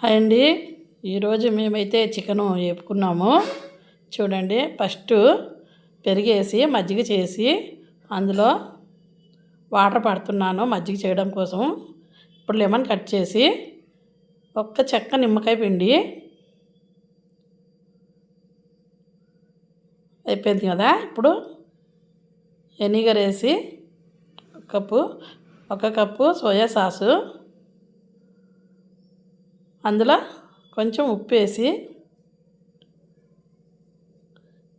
Hi అండి. ఈరోజు మేమైతే చికెను వేపుకున్నాము. చూడండి ఫస్ట్ పెరిగేసి మజ్జిగ చేసి అందులో వాటర్ పడుతున్నాను మజ్జిగ చేయడం కోసం. ఇప్పుడు లెమన్ కట్ చేసి ఒక్క చెక్క నిమ్మకాయ పిండి అయిపోయింది కదా. ఇప్పుడు ఎనిగర్ వేసి ఒక కప్పు ఒక కప్పు సోయా సాసు అందులో కొంచెం ఉప్పు వేసి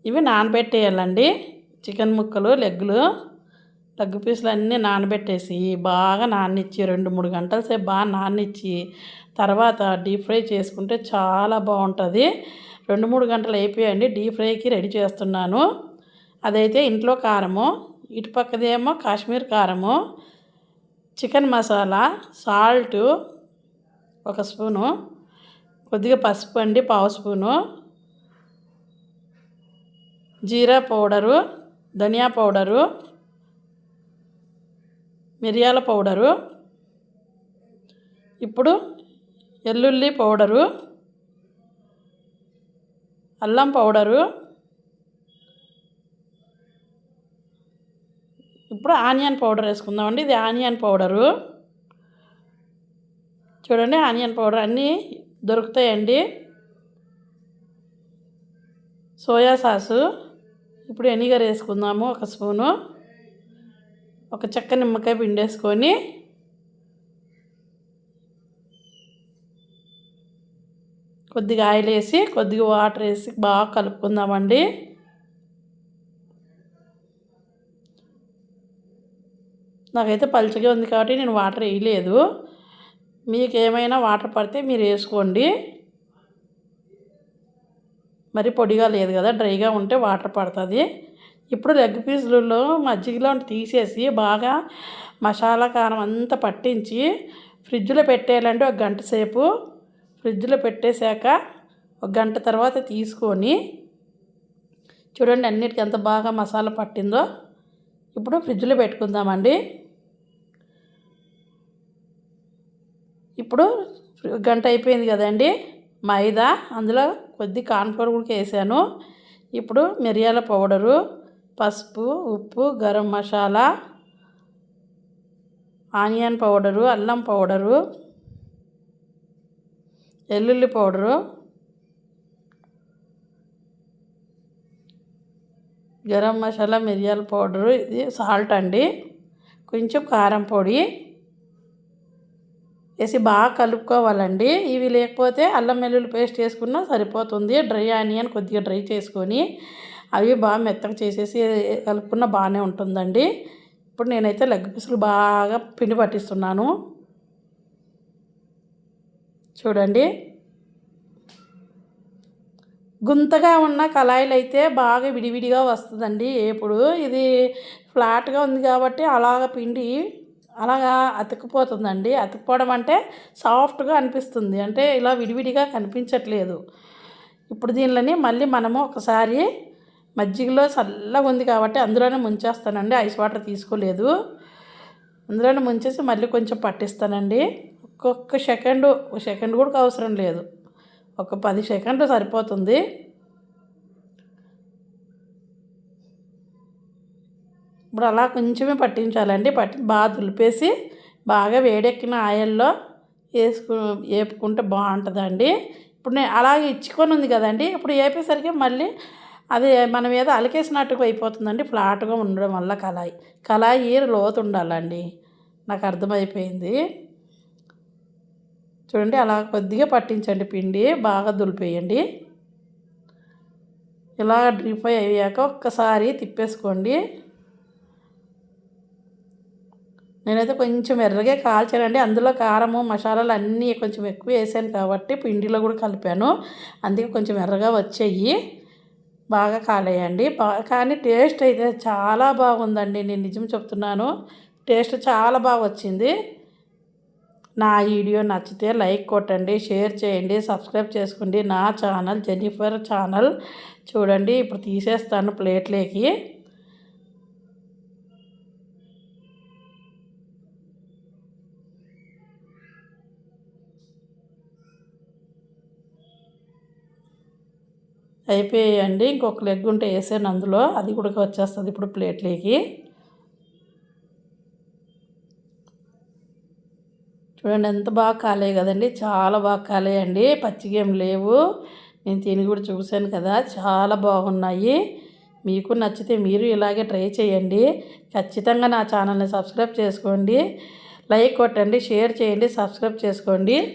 ఇవి నానబెట్టేయాలండి. చికెన్ ముక్కలు లెగ్గులు లెగ్ పీసులు అన్నీ నానబెట్టేసి బాగా నాననిచ్చి రెండు మూడు గంటల సేపు బాగా నాననిచ్చి తర్వాత డీప్ ఫ్రై చేసుకుంటే చాలా బాగుంటుంది. రెండు మూడు గంటలు అయిపోయాయండి డీప్ ఫ్రైకి రెడీ చేస్తున్నాను. అదైతే ఇంట్లో కారము ఇటు పక్కదేమో కాశ్మీర్ కారము చికెన్ మసాలా సాల్టు ఒక స్పూను. కొద్దిగా పసుపు అండి పావు స్పూను. జీరా పౌడరు ధనియా పౌడరు మిరియాల పౌడరు. ఇప్పుడు ఎల్లుల్లి పౌడరు అల్లం పౌడరు. ఇప్పుడు ఆనియన్ పౌడర్ వేసుకుందామండి ఇది ఆనియన్ పౌడరు. చూడండి ఆనియన్ పౌడర్ అన్నీ దొరుకుతాయండి. Soy sauce. ఇప్పుడు ఎనిగర్ వేసుకుందాము ఒక స్పూను. ఒక చెక్క నిమ్మకాయ పిండేసుకొని. కొద్దిగా ఆయిల్ వేసి కొద్దిగా వాటర్ వేసి బాగా కలుపుకుందామండి. నాకైతే పలుచగా ఉంది కాబట్టి నేను వాటర్ వేయలేదు. మీకు ఏమైనా వాటర్ పడితే మీరు వేసుకోండి. మరి పొడిగా లేదు కదా డ్రైగా ఉంటే వాటర్ పడుతుంది. ఇప్పుడు లెగ్ పీసులలో మజ్జిగలో తీసేసి బాగా మసాలా కారం అంతా పట్టించి ఫ్రిడ్జ్లో పెట్టేయాలంటే ఒక గంట సేపు. ఫ్రిడ్జ్లో పెట్టేశాక ఒక గంట తర్వాత తీసుకొని చూడండి అన్నిటికీ ఎంత బాగా మసాలా పట్టిందో. ఇప్పుడు ఫ్రిడ్జ్లో పెట్టుకుందామండి. ఇప్పుడు గంట అయిపోయింది కదండి. మైదా అందులో కొద్ది కార్న్ఫ్లోర్ కూడా వేసాను. ఇప్పుడు మిరియాల పౌడరు పసుపు ఉప్పు గరం మసాలా ఆనియన్ పౌడరు అల్లం పౌడరు వెల్లుల్లి పౌడరు గరం మసాలా మిరియాల పౌడరు ఇది సాల్ట్ అండి. కొంచెం కారం పొడి. వేసి బాగా కలుపుకోవాలండి. ఇవి లేకపోతే అల్లం వెల్లుల్లి పేస్ట్ వేసుకున్నా సరిపోతుంది. డ్రై ఆనియన్ కొద్దిగా డ్రై చేసుకొని అవి బాగా మెత్తగా చేసేసి కలుపుకున్న బాగానే ఉంటుందండి. ఇప్పుడు నేనైతే లెగ్ పీసులు బాగా పిండి పట్టిస్తున్నాను. చూడండి. గుంతగా ఉన్న కళాయిలు అయితే బాగా విడివిడిగా వస్తుందండి. ఎప్పుడు ఇది ఫ్లాట్గా ఉంది కాబట్టి అలాగ పిండి అలాగా అతుక్కుపోతుందండి. అతుక్కుపోవడం అంటే సాఫ్ట్గా అనిపిస్తుంది. అంటే ఇలా విడివిడిగా కనిపించట్లేదు. ఇప్పుడు దీనిలోని మళ్ళీ మనము ఒకసారి మజ్జిగలో చల్లగా ఉంది కాబట్టి అందులోనే ముంచేస్తానండి. ఐస్ వాటర్ తీసుకోలేదు. అందులోనే ముంచేసి మళ్ళీ కొంచెం పట్టిస్తానండి. ఒక్కొక్క సెకండ్ సెకండ్ కూడా అవసరం లేదు. ఒక పది సెకండ్లు సరిపోతుంది. ఇప్పుడు అలా కొంచెమే పట్టించాలండి. పట్టి బాగా దులిపేసి బాగా వేడెక్కిన ఆయిల్లో వేసుకు వేపుకుంటే బాగుంటుందండి. ఇప్పుడు నేను అలాగే ఇచ్చుకొని ఉంది కదండి. ఇప్పుడు వేపేసరికి మళ్ళీ అది మనం ఏదో అలకేసినట్టుగా అయిపోతుందండి. ఫ్లాట్గా ఉండడం వల్ల కళాయి. కళాయి లోతు ఉండాలండి నాకు అర్థమైపోయింది. చూడండి అలా కొద్దిగా పట్టించండి పిండి. బాగా దులిపేయండి. ఇలా డ్రిప్ అయ్యాక ఒక్కసారి తిప్పేసుకోండి. నేనైతే కొంచెం ఎర్రగా కాల్చానండి. అందులో కారము మసాలాలు అన్నీ కొంచెం ఎక్కువ వేసాను కాబట్టి పిండిలో కూడా కలిపాను. అందుకే కొంచెం ఎర్రగా వచ్చాయి. బాగా కాలేయండి. బాగా కానీ టేస్ట్ అయితే చాలా బాగుందండి. నేను నిజం చెప్తున్నాను. టేస్ట్ చాలా బాగా వచ్చింది. నా వీడియో నచ్చితే లైక్ కొట్టండి షేర్ చేయండి సబ్స్క్రైబ్ చేసుకోండి. నా ఛానల్ జెనిఫర్ ఛానల్. చూడండి ఇప్పుడు తీసేస్తాను ప్లేట్లోకి. అయిపోయాయండి. ఇంకొక లెగ్ ఉంటే వేసాను అందులో. అది కూడా వచ్చేస్తుంది ఇప్పుడు ప్లేట్లోకి. చూడండి ఎంత బాగా కాలే కదండి. చాలా బాగా కాలేయండి. పచ్చిగా లేవు. నేను తిని కూడా చూశాను కదా. చాలా బాగున్నాయి. మీకు నచ్చితే మీరు ఇలాగే ట్రై చేయండి. ఖచ్చితంగా నా ఛానల్ని సబ్స్క్రైబ్ చేసుకోండి. లైక్ కొట్టండి. షేర్ చేయండి. సబ్స్క్రైబ్ చేసుకోండి.